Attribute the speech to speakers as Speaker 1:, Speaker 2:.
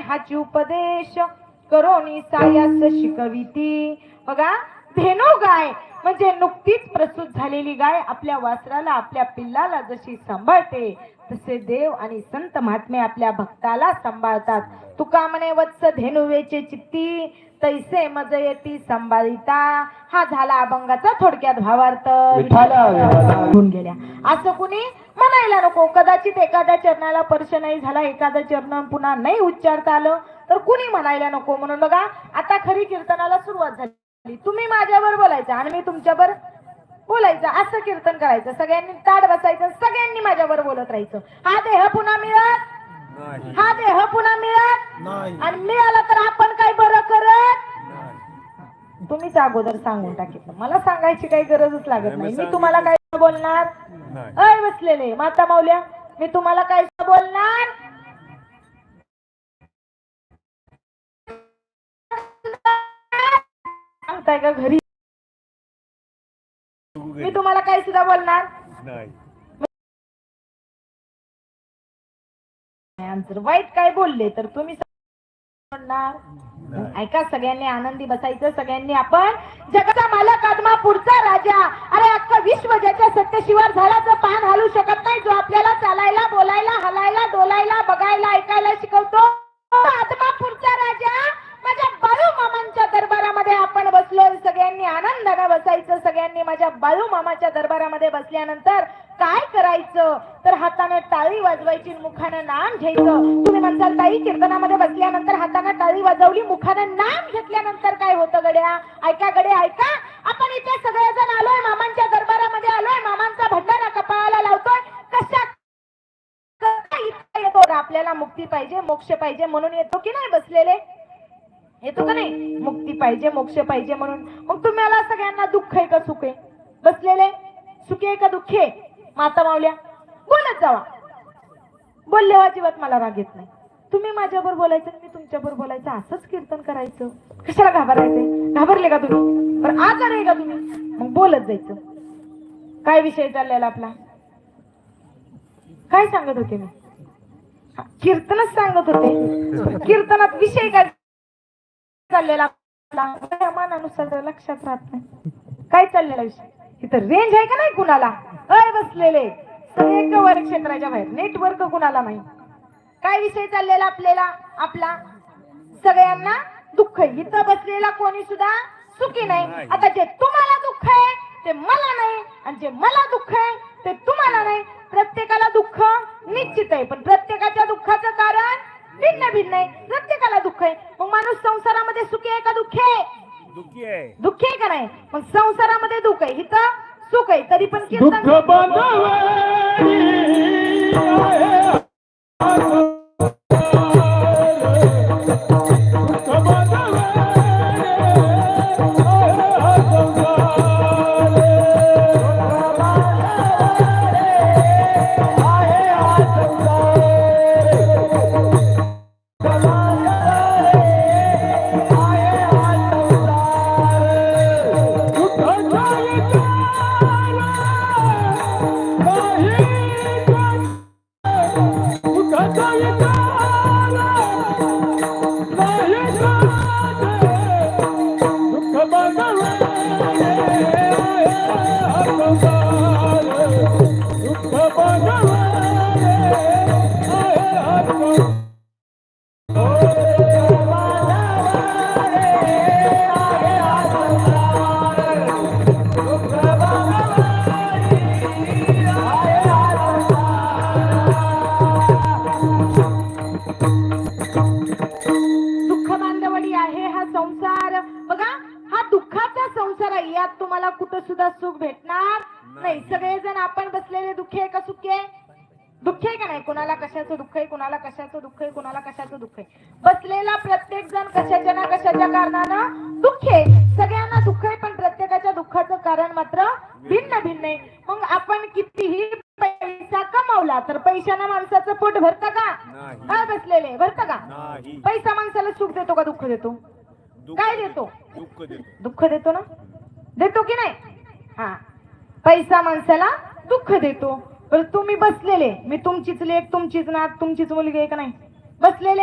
Speaker 1: हाची उपदेश. करोनी सायास शिकविती. बघा धेनू गाय. म्हणजे नुकतीच प्रसूत झालेली गाय आपल्या वासराला आपल्या पिल्लाला जशी सांभाळते तसे देव आणि संत महात्मे आपल्या भक्ताला सांभाळतात. तुका म्हणे वत्स धेनुवेचे चित्ती तैसे मज येती सांभाळिता. हा झाला अभंगाचा थोडक्यात भावार्थ. होऊन गेल्या. असं कुणी म्हणायला नको. कदाचित एखाद्या चरणाला स्पर्श नाही झाला एखाद्या चरण पुन्हा नाही उच्चारता आलं तर कुणी म्हणायला नको. म्हणून बघा आता खरी कीर्तनाला सुरुवात झाली. तुम्ही माझ्यावर बोलायचं आणि मी तुमच्यावर बोलायचं. असं कीर्तन करायचं. सगळ्यांनी ताड बसायचं. सगळ्यांनी माझ्यावर बोलत राहायचं. हा देह पुन्हा मिळत? हा देह पुन्हा मिळत? आणि मिळाला तर आपण काय बरं करत? तुम्हीच अगोदर सांगून टाकितलं. मला सांगायची काही गरजच लागत नाही मी तुम्हाला काय बोलणार? अय बसलेले. माता माऊल्या मी तुम्हाला काय बोलणार? सांगताय का घरी? मी तुम्हाला काय सुद्धा बोलणार?
Speaker 2: नाही.
Speaker 1: वाईट काय बोलले तर तुम्ही ऐका सगळ्यांनी आनंदी बसायचं सगळ्यांनी आपण जगाचा मालक आत्मा पुढचा राजा. अरे अख्खा विश्व ज्याच्या सत्यशिवार झाडाचं पान हलू शकत नाही जो आपल्याला चालायला बोलायला हलायला डोलायला बघायला ऐकायला शिकवतो. तो आत्मा पुढचा राजा माझ्या बाळू मामांच्या बसलोय सगळ्यांनी आनंदाने बसायचं सगळ्यांनी माझ्या बाळू मामाच्या दरबारामध्ये बसल्यानंतर काय करायचं? तर हाताने टाळी वाजवायची मुखानं नाम घ्यायचं. तुम्ही म्हणताल ताई कीर्तनामध्ये बसल्यानंतर हाताने टाळी वाजवली मुखानं नाम घेतल्यानंतर काय होतं गड्या? ऐका गडे ऐका. आपण इथे सगळेजण आलोय मामांच्या दरबारामध्ये आलोय मामांचा भंडारा कपाळाला लावतोय. कशा येतो? आपल्याला मुक्ती पाहिजे मोक्ष पाहिजे म्हणून येतो की नाही बसलेले? येतो का नाही? मुक्ती पाहिजे मोक्ष पाहिजे म्हणून. मग तुम्हाला सगळ्यांना दुःख आहे का सुख आहे? बसलेले? सुखी आहे का दुःखी आहे? माता मावल्या बोलत जावा. बोलले हो, अजिबात मला राग येत नाही. तुम्ही माझ्यावर बोलायचं मी तुमच्यावर बोलायचं असंच कीर्तन करायचं. कशाला घाबरायचंय? घाबरले का तुम्ही? बरं आजार आहे का तुम्ही? मग बोलत जायचं. काय विषय चाललेला आपला? काय सांगत होते मी? कीर्तनच सांगत होते. कीर्तनात विषय काय चाललेला मानानुसार लक्षात राहत नाही. काय चाललेला विषय? इथं रेंज आहे का नाही कुणाला? अय बसलेले. सगळे कवर क्षेत्राच्या बाहेर. नेटवर्क कुणाला नाही काय विषय चाललेला आपल्याला? आपला? सगळ्यांना दुःख आहे. इथं बसलेला कोणी सुद्धा सुखी नाही. आता जे तुम्हाला दुःख आहे ते मला नाही. आणि जे मला दुःख आहे ते तुम्हाला नाही. प्रत्येकाला दुःख निश्चित आहे. पण प्रत्येकाच्या दुःखाचं कारण भिन्न भिन्न आहे. दुःख आहे. मग माणूस संसारामध्ये सुखी आहे का दुःखी आहे?
Speaker 2: दुःखी आहे.
Speaker 1: दुःखी आहे का नाही? मग संसारामध्ये दुःख आहे. इथं सुख आहे. तरी पण
Speaker 2: दुःख
Speaker 1: कीर्तन
Speaker 2: दुःख
Speaker 1: नाही सगळेजण आपण बसलेले दुःखी आहे का सुखी आहे? दुःखी आहे का नाही? कुणाला कशाचं दुःख आहे कुणाला कशाचं दुःख आहे कुणाला कशाचं दुःख आहे? बसलेला प्रत्येक जण कशाच्या ना कशाच्या कारणानं दुःखी आहे. सगळ्यांना दुःख आहे पण प्रत्येकाच्या दुःखाचं कारण मात्र भिन्न भिन्न आहे. मग आपण कितीही पैसा कमावला तर पैशानं माणसाचं पोट भरतं का. काय बसलेले? भरतं का? पैसा माणसाला सुख देतो का दुःख देतो? काय देतो.
Speaker 2: दुःख देतो
Speaker 1: ना? देतो की नाही? हा. पैसा माणसाला दुःख देतो. तुम्ही बसलेले. मी तुमचीच लेख तुमचीच नात तुमचीच मुलगी आहे का नाही? बसलेले?